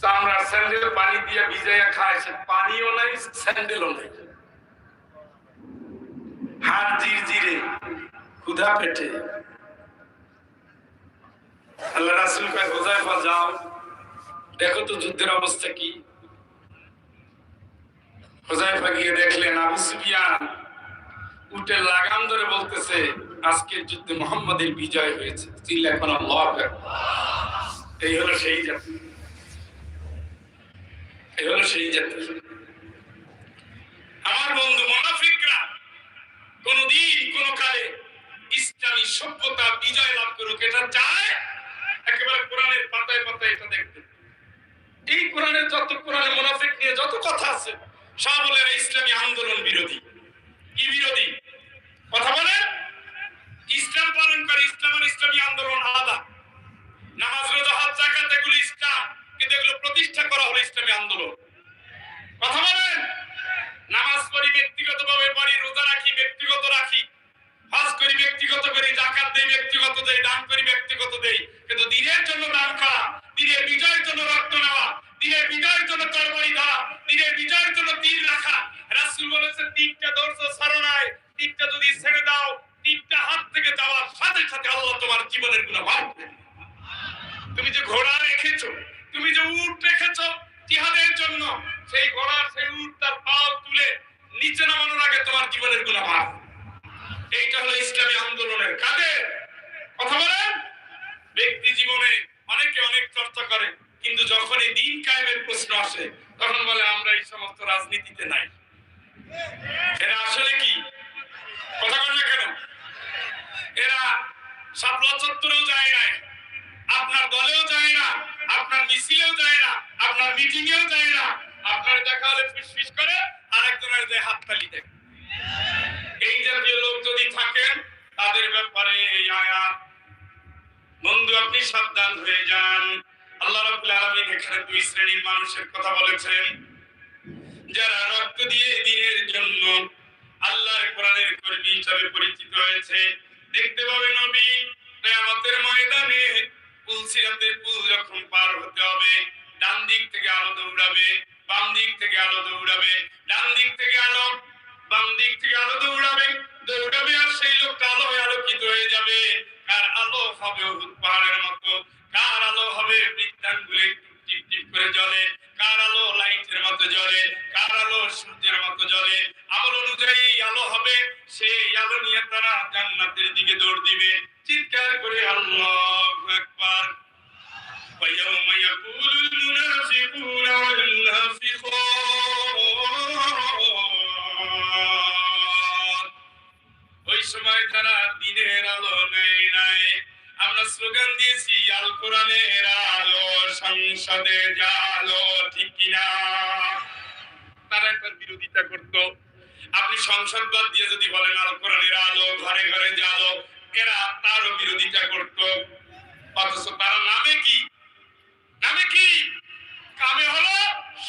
চামড়ার স্যান্ডেল পানি দিয়ে ভিজাইয়া সে পানিও নাই, স্যান্ডেলও নাই। হাত জির জিরে, ক্ষুধা পেটে। আল্লাহ রাসুল যাও। দেখো তো যুদ্ধের অবস্থা কি। হোজাইফা গিয়ে দেখলেন, আবু সুফিয়ান উঠে লাগাম ধরে বলতেছে, আজকের যুদ্ধে মোহাম্মদের বিজয় হয়েছে। চিল্লা এখন এই হলো সেই জাতি। হলো সেই জাতি আমার বন্ধু, মোনাফিকরা কোনদিন, কোন কালে ইসলামী সভ্যতা বিজয় লাভ করুক, এটা চায় একেবারে কোরআনের পাতায় পাতায় এটা দেখতে। এই কোরআনের যত কোরআনে মোনাফিক নিয়ে যত কথা আছে, সব বলে ইসলামী আন্দোলন বিরোধী। কি বিরোধী? কথা বলে ইসলাম পালন করে ইসলাম আর ইসলামী আন্দোলন আলাদা। নামাজ, রোজা, হজ জাকাত এগুলো ইসলাম। কিন্তু এগুলো প্রতিষ্ঠা করা হলো ইসলামী আন্দোলন। কথা বলেন? নামাজ পড়ি ব্যক্তিগত ভাবে পড়ি, রোজা রাখি, ব্যক্তিগত রাখি। হজ করি, ব্যক্তিগত করি, জাকাত দেই, ব্যক্তিগত দেই, দান করি, ব্যক্তিগত দেই। কিন্তু দিনের জন্য দান করা দিনের বিজয়ের জন্য রক্ত নেওয়া, দিনের বিজয়ের জন্য তরবারি ধরা, দিনের বিজয়ের জন্য তীর রাখা। রাসূল বলেছেন, তীরটা ধরছো, ছাড়ো নাই। তীরটা যদি ছেড়ে দাও, তীরটা হাত থেকে যাওয়ার সাথে সাথে আল্লাহ তোমার জীবনের করে দিবে। তুমি যে ঘোড়া রেখেছো তুমি যে উট রেখেছো জিহাদের জন্য, সেই ঘোড়ার সেই উট তার পাও তুলে নিচে নামানোর আগে তোমার জীবনের গুণা মাফ। এইটা হলো ইসলামী আন্দোলনের কাদের কথা বলেন? ব্যক্তি জীবনে অনেকে অনেক চর্চা করে, কিন্তু যখন এই দিন কায়েমের প্রশ্ন আসে, তখন বলে, আমরা এই সমস্ত রাজনীতিতে নাই। এরা আসলে কি? কথা বল কেন? এরা শাপলা চত্বরেও যায় নাই, আপনার দলেও যায় না আপনার মিছিলেও যায় না, আপনার মিটিং এও যায় না। আপনার দেখা হলে ফিসফিস করে, আরেকজনের দেয় হাততালি দেয়। এই জাতীয় লোক যদি থাকেন, তাদের ব্যাপারে এই আয়াত। বন্ধু, আপনি সাবধান হয়ে যান। আল্লাহ রাব্বুল আলামিন এখানে দুই শ্রেণির মানুষের কথা বলেছেন। যারা রক্ত দিয়ে দিনের জন্য আল্লাহর কোরআনের কর্মী হিসাবে পরিচিত হয়েছে, দেখতে পাবে নবী, কিয়ামতের ময়দানে সিরাতের পুল যখন পার হতে হবে, ডান দিক থেকে আলো দৌড়াবে, বাম দিক থেকে আলো দৌড়াবে, ডান দিক থেকে আলো, বাম দিক থেকে আলো দৌড়াবে দৌড়াবে আর সেই লোকটা আলো হয়ে আলোকিত হয়ে যাবে। কার আলো হবে পাহাড়ের মতো, কার আলো হবে বৃত্তাঙ্গুলে টিপ টিপ করে জ্বলে, কার আলো লাইটের মতো জ্বলে, কার আলো সূর্যের মতো জ্বলে, আমল অনুযায়ী আলো হবে, সেই আলো নিয়ে তারা জান্নাতের দিকে দৌড় দিবে। চিৎকার করে আল্লাহু আকবার। ويوم يقول المنافقون والمنافقات ওই সময় তারা দিনের আলো নেই নাই আমরা স্লোগান দিয়েছি আল কোরআনের আলো সংসদে জালো ঠিক কিনা তারা একবার বিরোধিতা করত আপনি সংসদ বাদ দিয়ে যদি বলেন আল কোরআনের আলো ঘরে ঘরে জালো এরা তারও বিরোধিতা করত অথচ তারা নামে কি নামে কি? কামে হলো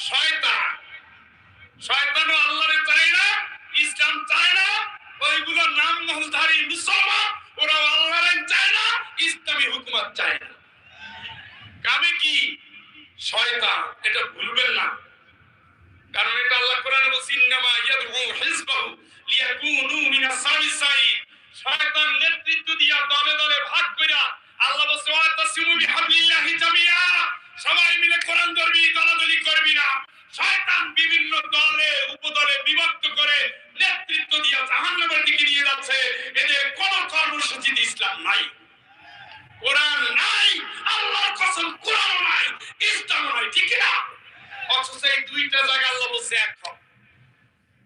শয়তান। শয়তানও আল্লাহরে চায় না, ইসলাম চায় না ওইগুলো নাম মহলধারী মুসলমান ওরা আল্লাহরে চায় না, ইসলামী হুকুমত চায় না। কামে কি? শয়তান। এটা ভুলবেন না। কারণ এটা আল্লাহ কোরআনে বলছে, ইন্নামা ইয়াদউ হিজবাহু লিয়াকুনু মিনাস সালিসাইন শয়তান নেতৃত্ব দিয়া দলে দলে ভাগ কইরা আল্লাহ বলছে, ওয়া তাসিমু বিহাবলিল্লাহি জামিয়া সবাই মিলে কোরআন ধরবি, দলাদলি করবি না। শয়তান বিভিন্ন দলে, উপদলে বিভক্ত করে নেতৃত্ব দিয়া জাহান্নামের দিকে নিয়ে যাচ্ছে। এদের কোন কর্মসূচিতে ইসলাম নাই। কোরআন নাই, আল্লাহর কসম কোরআন নাই ইসলাম নাই, ঠিক না? অথচ এই দুইটা জায়গা আল্লাহ বলছে এক হও।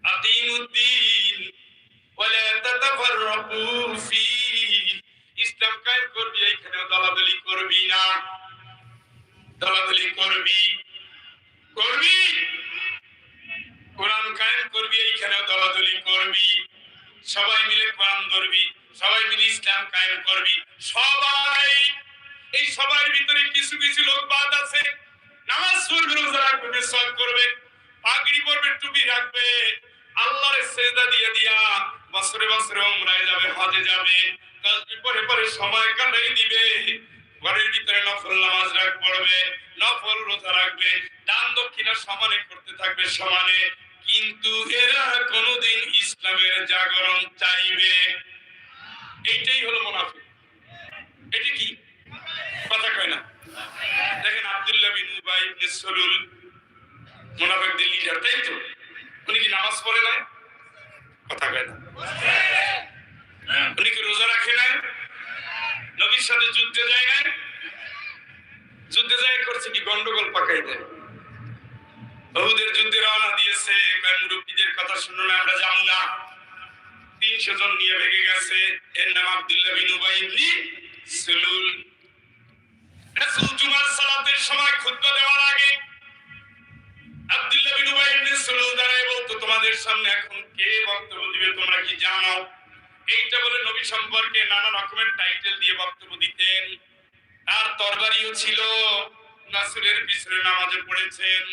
আতিমুদ্দিন, ওয়ালা তাতাফাররাকু ফি। ইসলাম কায়েম করবি এইখানে দলাদলি করবি না। দলাদলি করবি? করবি? কোরআন কায়েম করবি এইখানে দলাদলি করবি। সবাই মিলে কোরআন ধরবি, সবাই মিলে ইসলাম কায়েম করবি। সবাই, এই সবার ভিতরে কিছু কিছু লোক বাদ আছে। নামাজ পড়বে, রোজা রাখবে বিশ্বাস করবে। পাগড়ি পরবে, টুপি রাখবে। আল্লাহর সেজদা দিয়ে দিয়া বছরে বছরে উমরায় যাবে, হজে যাবে। তাসবিহ পরে পরে সময় কাটাই দিবে। ঘরের ভিতরে নফল নামাজ রাখ পড়বে, নফল রোজা রাখবে, দান দক্ষিণা সমানে করতে থাকবে সমানে। কিন্তু এরা কোনোদিন ইসলামের জাগরণ চাইবে। এইটাই হলো মুনাফিক। এটা কি? কথা কয় না। দেখেন আব্দুল্লাহ বিন উবাই ইবনে সলুল, মুনাফিকদের লিডার তাই তো? উনি কি নামাজ পড়ে না কথা কয় না। উনি কি রোজা রাখে না নবীর সাথে যুদ্ধে যায় না যুদ্ধে যায়, করছে কি? গন্ডগোল পাকাই দেয়। বহুদের যুদ্ধে রওনা দিয়েছে। মুরব্বীদের কথা শুনো আমরা যাব না। তিনশো জন নিয়ে ভেগে গেছে। এর নাম আব্দুল্লাহ জুমার সালাতের সময় খুতবা দেওয়ার আগে আব্দুল্লাহ বিন উবাই দাঁড়ায় বলতো, তোমাদের সামনে এখন কে বক্তব্য দিবে? তোমরা কি জানো? এইটা বলে নবী সম্পর্কে নানা রকমের টাইটেল দিয়ে বক্তব্য দিতেন। আর তরবারিও ছিল, নাসুরের পিছনে নামাজে পড়েছেন।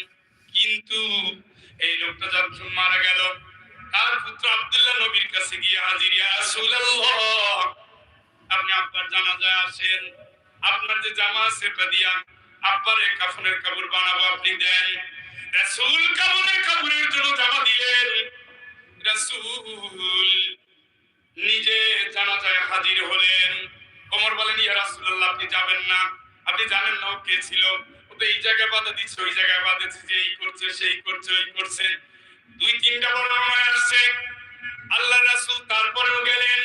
কিন্তু এই লোকটা যখন মারা গেল, তার পুত্র আব্দুল্লাহ নবীর কাছে গিয়ে হাজির আপনি আব্বার জানাজায় আসেন। আপনার যে জামা আছে দিয়া আব্বার এই কাফনের কাপড় বানাবো, আপনি দেন। রাসূল কাফনের কাপড়ের জন্য জামা দিলেন। রাসূল নিজে জানাজায় হাজির হলেন। ওমর বলেন, ইয়া রাসূলুল্লাহ, আপনি যাবেন না। আপনি জানেন না ও কে ছিল। ও তো এই জায়গায় বাধা দিচ্ছে, ওই জায়গায় বাধা দিচ্ছে যে এই করছে, সেই করছে, ওই করছে। দুই, তিনটা বর্ণনায় আসছে। আল্লাহ রাসূল তারপরেও গেলেন।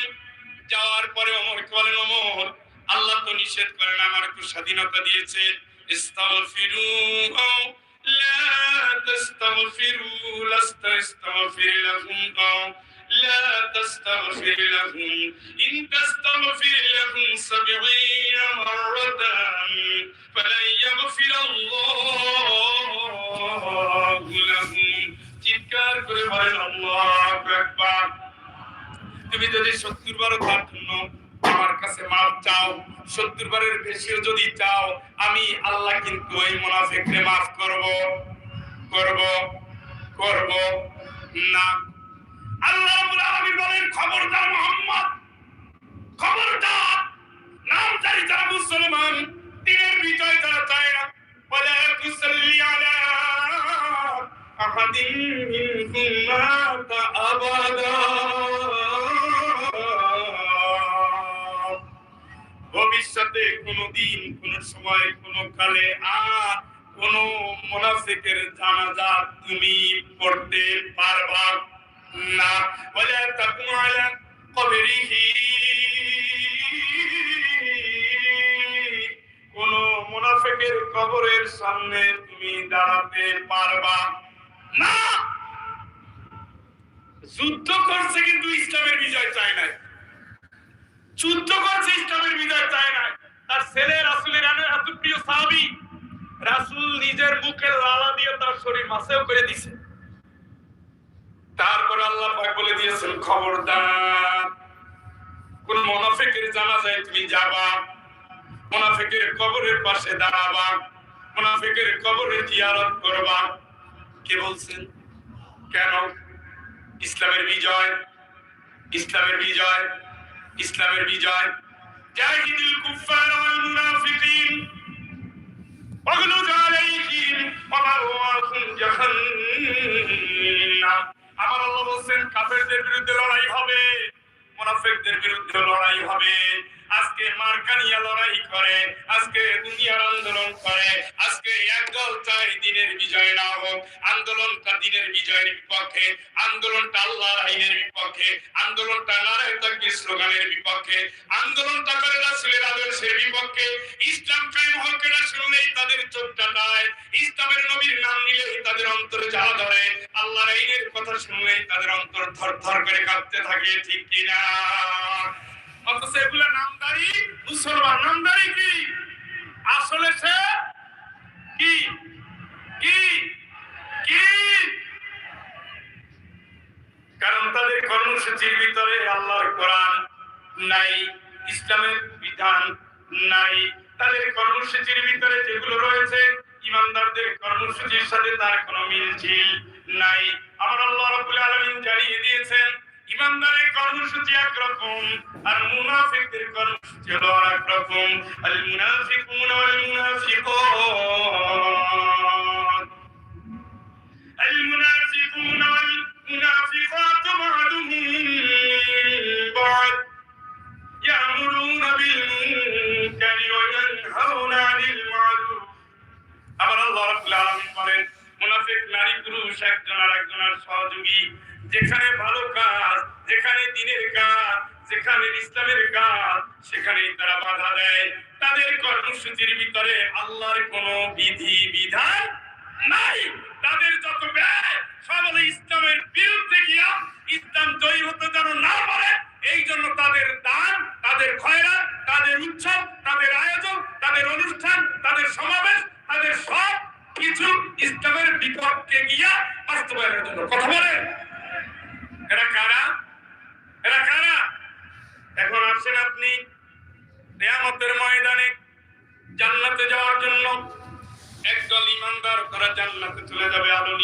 যাওয়ার পরে ওমরকে বলেন, ওমর, আল্লাহ তো নিষেধ করেন, আমার একটু স্বাধীনতা দিয়েছে। ইস্তাগফিরু লা তাস্তাগফিরু লাস্তাগফির লাহুম, আও لا تستغفر لهم إن تستغفر لهم سبعين مرة فلن يغفر الله لهم চিৎকার করে বলেন আল্লাহু আকবার তুমি যদি সত্তর বারও তার জন্য আমার কাছে মাপ চাও সত্তর বারের বেশিও যদি চাও আমি আল্লাহ কিন্তু ওই মোনাফেককে মাফ করব করব করব না খবরদার মোহাম্মদ। খবরদার। ভবিষ্যতে কোনদিন কোন সময়, কোন কালে আর কোন মুনাফিকের জানাজা তুমি পড়তে পারবা বলে তাকুম আলা কবরিহি কোন মুনাফিকের কবরের সামনে তুমি দাঁড়াতে পারবা না। যুদ্ধ করছে কিন্তু ইসলামের বিজয় চায় নাই। যুদ্ধ করছে ইসলামের বিজয় চায় না তার ছেলে রাসুলের এত প্রিয় সাহাবি, রাসুল নিজের মুখে লালা দিয়ে তার শরীর মাসেও করে দিছে। তারপর আল্লাহ পাক বলে দিয়েছেন, খবরদার, কোন মুনাফিকের জানাজায় তুমি যাবা, মুনাফিকের কবরের পাশে দাঁড়াবা, মুনাফিকের কবরে জিয়ারত করবা। কে বলছেন? কেন? ইসলামের বিজয় ইসলামের বিজয় ইসলামের বিজয়। জাহিদুল কুফার ওয়াল মুনাফিকিন আলাইহিম ওয়া মাওয়াহুম কাফেরদের বিরুদ্ধে লড়াই হবে মোনাফেকদের বিরুদ্ধে লড়াই হবে। আজকে মার্কানিয়া লড়াই করে, আজকে দুনিয়ার আন্দোলন করে, আজকে একদল চাই দিনের বিজয় না হোক, আন্দোলনটা দিনের বিজয়ের বিপক্ষে, আন্দোলনটা আল্লাহর আইনের বিপক্ষে, আন্দোলনটা নারায় তাকবীর স্লোগানের বিপক্ষে, আন্দোলনটা করে রাসূলের আদর্শের বিপক্ষে, ইসলাম কায়েম হোক এটা শুনলেই তাদের চোখটা দেয় ইসলামের নবীর নাম নিলেই তাদের অন্তরে জ্বালা ধরে, আল্লাহর আইনের কথা শুনলেই তাদের অন্তর থর থর করে কাঁপতে থাকে, ঠিক কিনা? অথচ এগুলো নামদারি, মুসলমান নামদারি কি? আসলে সে কি? কি? কি? কারণ তাদের কর্মসূচির ভিতরে আল্লাহর কোরআন নাই, ইসলামের বিধান নাই। তাদের কর্মসূচির ভিতরে যেগুলো রয়েছে, ইমানদারদের কর্মসূচির সাথে তার কোনো মিল ঝিল নাই। আমার আল্লাহ রাব্বুল আলামিন জানিয়ে দিয়েছেন ইমানদারের কর্মসূচি একরকম আর মুনাফিকদের কর্মসূচি হলো আরেক রকম আল মুনাফিকুন ওয়াল মুনাফিকাত المنافقون والمنافقات بعضهم من بعض يأمرون بالمنكر وينهون عن المعروف আবার আল্লাহ রাব্বুল আলামিন বলেন মুনাফিক নারী পুরুষ একজন আর একজনের সহযোগী যেখানে ভালো কাজ, যেখানে দিনের কাজ, যেখানে ইসলামের কাজ, সেখানেই তারা বাধা দেয়। তাদের কর্মসূচির ভিতরে আল্লাহর কোনো বিধি, বিধান নাই। তাদের যত ব্যয়, সব ইসলামের বিরুদ্ধে গিয়া ইসলাম জয়ী হতে যেন না পারে, এই জন্য তাদের দান, তাদের খয়রা তাদের উৎসব, তাদের আয়োজন, তাদের অনুষ্ঠান, তাদের সমাবেশ, তাদের সব কিছু ইসলামের বিপক্ষে গিয়া বাস্তবায়নের জন্য। কথা বলেন এরা কারা এরা কারা এখন আসেন আপনি নিয়ামতের ময়দানে জান্নাতে যাওয়ার জন্য একদল ইমানদার তারা জান্নাতে চলে যাবে আলো